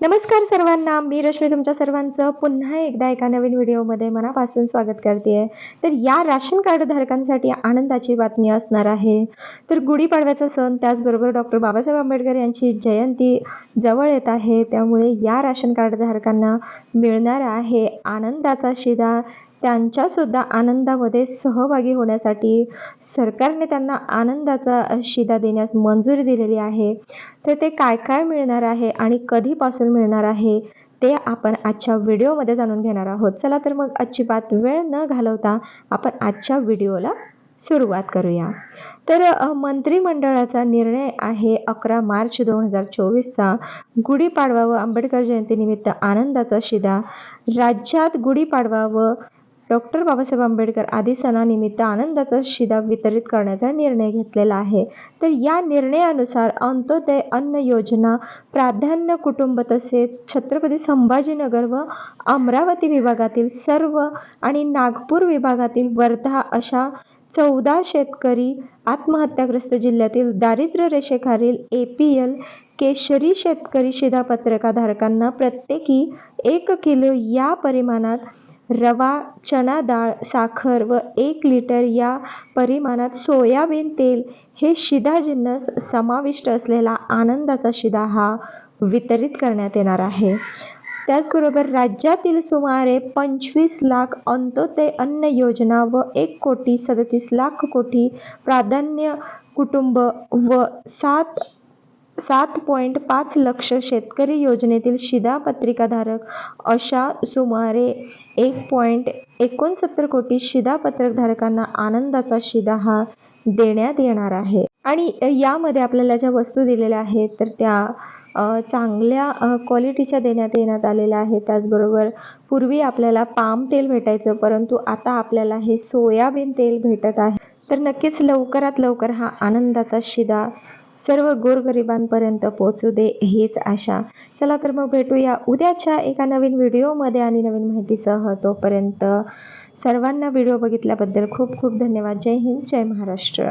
नमस्कार सर्वांना मी रश्मी तुमच्या सर्वांचं पुन्हा एकदा एका नवीन व्हिडिओमध्ये मनापासून स्वागत करते तर या राशन कार्ड धारकांसाठी आनंदाची बातमी असणार आहे. तर गुढीपाडव्याचा सण त्याचबरोबर डॉक्टर बाबासाहेब आंबेडकर यांची जयंती जवळ येत आहे. त्यामुळे या राशन कार्ड धारकांना मिळणार आहे आनंदाचा शिदा त्यांच्यासुद्धा आनंदामध्ये सहभागी होण्यासाठी सरकारने त्यांना आनंदाचा शिदा देण्यास मंजुरी दिलेली आहे. तर ते काय काय मिळणार आहे आणि कधीपासून मिळणार आहे ते आपण आजच्या व्हिडिओमध्ये जाणून घेणार आहोत. चला तर मग अजिबात वेळ न घालवता आपण आजच्या व्हिडिओला सुरुवात करूया. तर मंत्रिमंडळाचा निर्णय आहे अकरा मार्च दोन हजार चोवीसचा. गुढीपाडवा व आंबेडकर जयंतीनिमित्त आनंदाचा शिदा. राज्यात गुढीपाडवा व डॉक्टर बाबासाहेब आंबेडकर आदी सणानिमित्त आनंदाचा शिदा वितरित करण्याचा निर्णय घेतलेला आहे. तर या निर्णयानुसार अंत्योदय अन्न योजना प्राधान्य कुटुंब तसेच छत्रपती संभाजीनगर व अमरावती विभागातील सर्व आणि नागपूर विभागातील वर्धा अशा चौदा शेतकरी आत्महत्याग्रस्त जिल्ह्यातील दारिद्र्य रेषेखालील ए पी एल केशरी शेतकरी शिधापत्रकाधारकांना प्रत्येकी एक किलो या परिमाणात रवा चना डाळ साखर व एक लिटर या परिमाणात सोयाबीन तेल हे शिधा जिन्नस समाविष्ट असलेला आनंदाचा शिधा हा वितरित करण्यात येणार आहे. त्याचबरोबर राज्यातील सुमारे पंचवीस लाख अंत्योदय अन्न योजना व एक कोटी सदतीस लाख कोटी प्राधान्य कुटुंब व सात सात पॉईंट पाच लक्ष शेतकरी योजनेतील शिधापत्रिकाधारक अशा सुमारे एक पॉईंट एकोणसत्तर कोटी शिधापत्रकधारकांना आनंदाचा शिधा हा देण्यात येणार आहे. आणि यामध्ये आपल्याला ज्या वस्तू दिलेल्या आहेत तर त्या चांगल्या क्वालिटीच्या देण्यात येण्यात आलेल्या आहेत. त्याचबरोबर पूर्वी आपल्याला पाम तेल भेटायचं परंतु आता आपल्याला हे सोयाबीन तेल भेटत आहे. तर नक्कीच लवकरात लवकर हा आनंदाचा शिदा सर्व गोरगरिबांपर्यंत पोचू दे हीच आशा. चला तर मग भेटूया उद्याच्या एका नवीन व्हिडिओमध्ये आणि नवीन माहितीसह. तोपर्यंत सर्वांना व्हिडिओ बघितल्याबद्दल खूप खूप धन्यवाद. जय हिंद जय महाराष्ट्र.